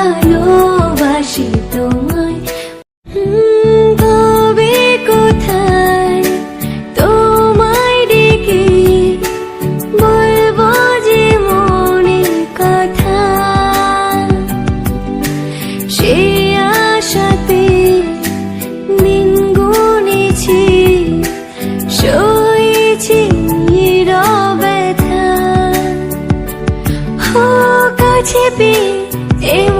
ভালোবাসি তোমায়। তবে কোথায় তোমায় ডেকে বলব যে মনের কথা। সে আশাতে দিন গুনেছি এমন আমার